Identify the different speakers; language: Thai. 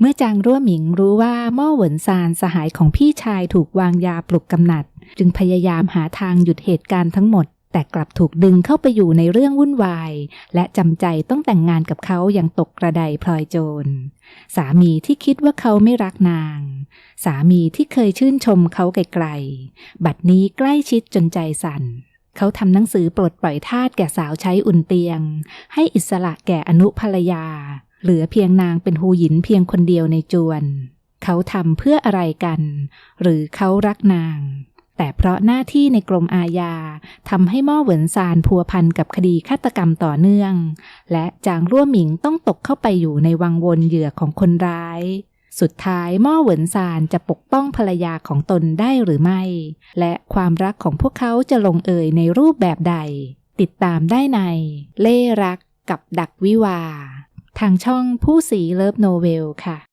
Speaker 1: เมื่อจางรั่วหมิงรู้ว่าม่อเหวินซานสหายของพี่ชายถูกวางยาปลุกกำนัด จึงพยายามหาทางหยุดเหตุการณ์ทั้งหมด แต่กลับถูกดึงเข้าไปอยู่ในเรื่องวุ่นวาย และจำใจต้องแต่งงานกับเขาอย่างตกกระไดพลอยโจร สามีที่คิดว่าเขาไม่รักนาง สามีที่เคยชื่นชมเขาไกลๆ บัดนี้ใกล้ชิดจนใจสั่นเขาทำหนังสือปลดปล่อยทาสแก่สาวใช้อุ่นเตียง ให้อิสระแก่อนุภรรยา เหลือเพียงนางเป็นฮูหยินเพียงคนเดียวในจวน เขาทำเพื่ออะไรกัน หรือเขารักนาง แต่เพราะหน้าที่ในกรมอาญาทำให้ม่อเหวินซานพัวพันกับคดีฆาตกรรมต่อเนื่อง และจางรั่วหมิงต้องตกเข้าไปอยู่ในวังวนเหยื่อของคนร้ายสุดท้ายม่อเหวินซานจะปกป้องภรรยาของตนได้หรือไม่ และความรักของพวกเขาจะลงเอยในรูปแบบใด ติดตามได้ใน เล่รักกับดักวิวา ทางช่องผู้สีเลิฟโนเวลค่ะ